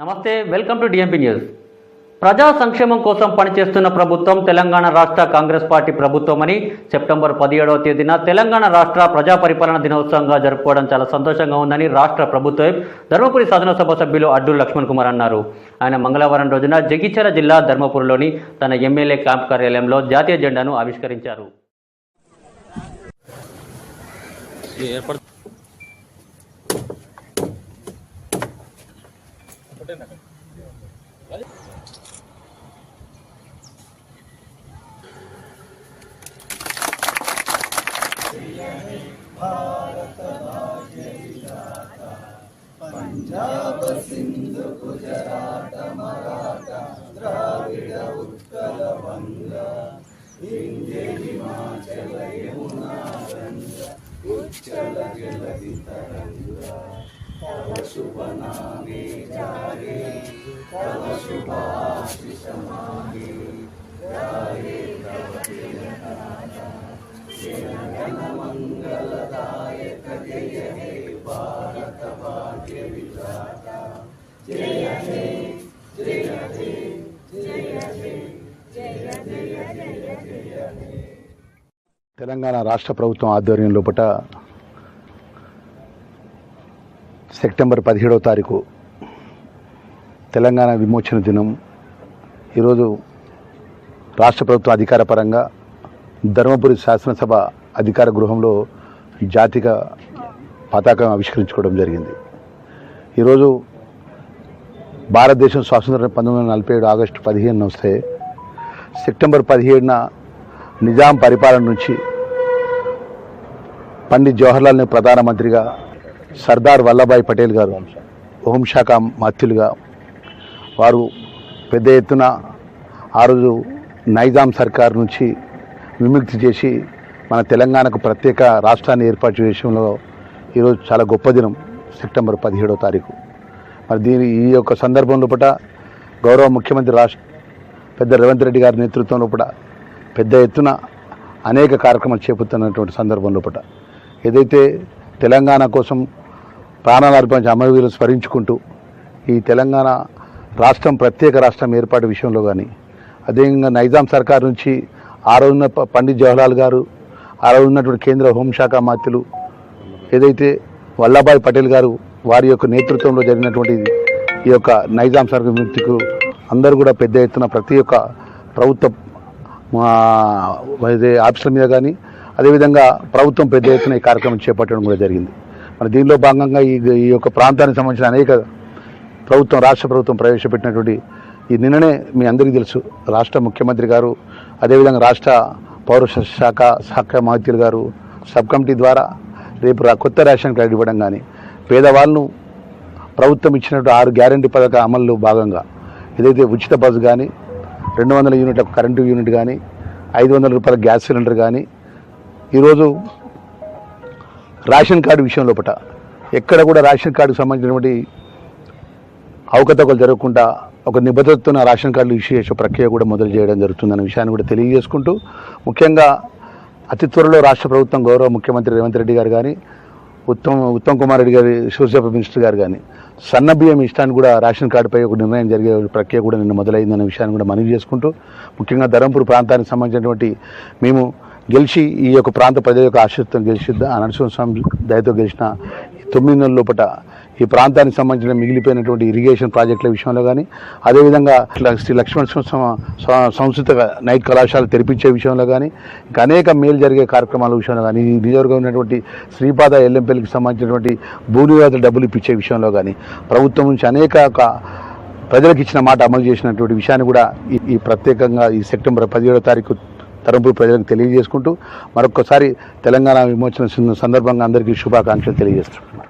నమస్తే welcome to DMP news ప్రజా సంక్షేమం కోసం పనిచేస్తున్న ప్రభుత్వం తెలంగాణ రాష్ట్ర కాంగ్రెస్ పార్టీ ప్రభుత్వమని సెప్టెంబర్ పదిహేడవ తేదీన తెలంగాణ రాష్ట్ర ప్రజా పరిపాలన దినోత్సవంగా జరుపుకోవడం చాలా సంతోషంగా ఉందని రాష్ట్ర ప్రభుత్వం ధర్మపురి శాసనసభ సభ్యులు అడ్డు లక్ష్మణ్ కుమార్ అన్నారు. ఆయన మంగళవారం రోజున జగిత్యాల జిల్లా ధర్మపురిలోని తన ఎమ్మెల్యే క్యాంప్ కార్యాలయంలో జాతీయ జెండాను ఆవిష్కరించారు. ఉంటాయి అక్కడ భారత పంజాబ్ సింధు గుజరాత మరాఠా ఉత్తర వంగ ఉచ్చల జల తరంగ ఏర్పడు తెలంగాణ రాష్ట్ర ప్రభుత్వం ఆధ్వర్యం లోపట సెప్టెంబర్ పదిహేడవ తారీఖు తెలంగాణ విమోచన దినం. ఈరోజు రాష్ట్ర ప్రభుత్వం అధికారపరంగా ధర్మపురి శాసనసభ అధికార గృహంలో జాతిక పతాకం ఆవిష్కరించుకోవడం జరిగింది. ఈరోజు భారతదేశం స్వాతంత్రం పంతొమ్మిది వందల నలభై ఏడు ఆగస్టు పదిహేను వస్తే సెప్టెంబర్ పదిహేడున నిజాం పరిపాలన నుంచి పండిత్ జవహర్లాల్ నెహ్రూ ప్రధానమంత్రిగా సర్దార్ వల్లభాయ్ పటేల్ గారు హోంశాఖ మంత్రులుగా వారు పెద్ద ఎత్తున ఆ రోజు నైజాం సర్కార్ నుంచి విముక్తి చేసి మన తెలంగాణకు ప్రత్యేక రాష్ట్రాన్ని ఏర్పాటు చేసే విషయంలో ఈరోజు చాలా గొప్ప దినం సెప్టెంబర్ పదిహేడో తారీఖు. మరి దీని ఈ యొక్క సందర్భం లోపల గౌరవ ముఖ్యమంత్రి రాష్ట్ర పెద్ద రేవంత్ రెడ్డి గారి నేతృత్వం లోపల పెద్ద ఎత్తున అనేక కార్యక్రమాలు చేపడుతున్నటువంటి సందర్భం లోపల. ఏదైతే తెలంగాణ కోసం ప్రాణాలు అర్పించి అమరవీరులు స్మరించుకుంటూ ఈ తెలంగాణ రాష్ట్రం ప్రత్యేక రాష్ట్రం ఏర్పాటు విషయంలో కానీ అదేవిధంగా నైజాం సర్కార్ నుంచి ఆ రోజున ప- పండిత్ జవహర్లాల్ గారు ఆ రోజు ఉన్నటువంటి కేంద్ర హోంశాఖ మంత్రులు ఏదైతే వల్లభాయ్ పటేల్ గారు వారి యొక్క నేతృత్వంలో జరిగినటువంటి ఈ యొక్క నైజాం సర్కార్ మృతికు అందరూ కూడా పెద్ద ఎత్తున ప్రతి ఒక్క ప్రభుత్వ మా ఆఫీసుల మీద కానీ అదేవిధంగా ప్రభుత్వం పెద్ద ఎత్తున ఈ కార్యక్రమం చేపట్టడం కూడా జరిగింది. మరి దీనిలో భాగంగా ఈ ఈ యొక్క ప్రాంతానికి సంబంధించిన అనేక ప్రభుత్వం రాష్ట్ర ప్రభుత్వం ప్రవేశపెట్టినటువంటి ఈ నిన్ననే మీ అందరికీ తెలుసు రాష్ట్ర ముఖ్యమంత్రి గారు అదేవిధంగా రాష్ట్ర పౌర శాఖ శాఖ మంత్రులు గారు సబ్ కమిటీ ద్వారా రేపు కొత్త రేషన్ కార్డు ఇవ్వడం కానీ పేదవాళ్ళను ప్రభుత్వం ఇచ్చినట్టు ఆరు గ్యారంటీ పథక అమల్లో భాగంగా ఏదైతే ఉచిత బస్సు కానీ రెండు వందల యూనిట్ల కరెంటు యూనిట్ కానీ ఐదు వందల రూపాయల గ్యాస్ సిలిండర్ కానీ ఈరోజు రేషన్ కార్డు విషయం లోపల ఎక్కడ కూడా రేషన్ కార్డుకు సంబంధించినటువంటి అవకతవకలు జరగకుండా ఒక నిబద్ధతతో రేషన్ కార్డులు ఇష్యూ చేసే ప్రక్రియ కూడా మొదలు చేయడం జరుగుతుందన్న విషయాన్ని కూడా తెలియజేసుకుంటూ ముఖ్యంగా అతి త్వరలో రాష్ట్ర ప్రభుత్వం గౌరవ ముఖ్యమంత్రి రేవంత్ రెడ్డి గారు కానీ ఉత్తమ్ ఉత్తమ్ కుమార్ రెడ్డి గారి సోషల్ మినిస్టర్ గారు కానీ సన్న బియ్యం ఇష్టాన్ని కూడా రేషన్ కార్డుపై ఒక నిర్ణయం జరిగే ప్రక్రియ కూడా నిన్న మొదలైందన్న విషయాన్ని కూడా మనవి చేసుకుంటూ ముఖ్యంగా ధరంపూర్ ప్రాంతానికి సంబంధించినటువంటి మేము గెలిచి ఈ యొక్క ప్రాంత ప్రజల యొక్క ఆశీర్వాదం గెలిచిద్దా? నరసింహ నరసింహస్వామి దయతో గెలిచిన తొమ్మిది నెలల లోపల ఈ ప్రాంతానికి సంబంధించిన మిగిలిపోయినటువంటి ఇరిగేషన్ ప్రాజెక్టుల విషయంలో కానీ అదేవిధంగా శ్రీ లక్ష్మణ సంస్థ- సంస్కృత నైట్ కళాశాల తెరిపించే విషయంలో కానీ ఇంకా అనేక మేలు జరిగే కార్యక్రమాల విషయంలో కానీ ఈ నియోజకవర్గం ఉన్నటువంటి శ్రీపాద ఎల్లంపల్లికి సంబంధించినటువంటి భూనివాద డబ్బులు ఇప్పించే విషయంలో కానీ ప్రభుత్వం నుంచి అనేక ఒక ప్రజలకు ఇచ్చిన మాట అమలు చేసినటువంటి విషయాన్ని కూడా ఈ- ఈ ప్రత్యేకంగా ఈ సెప్టెంబర్ పదిహేడో తారీఖు తరంపూర్ ప్రజలకు తెలియజేసుకుంటూ మరొకసారి తెలంగాణ విమోచన సందర్భంగా అందరికీ శుభాకాంక్షలు తెలియజేస్తున్నాను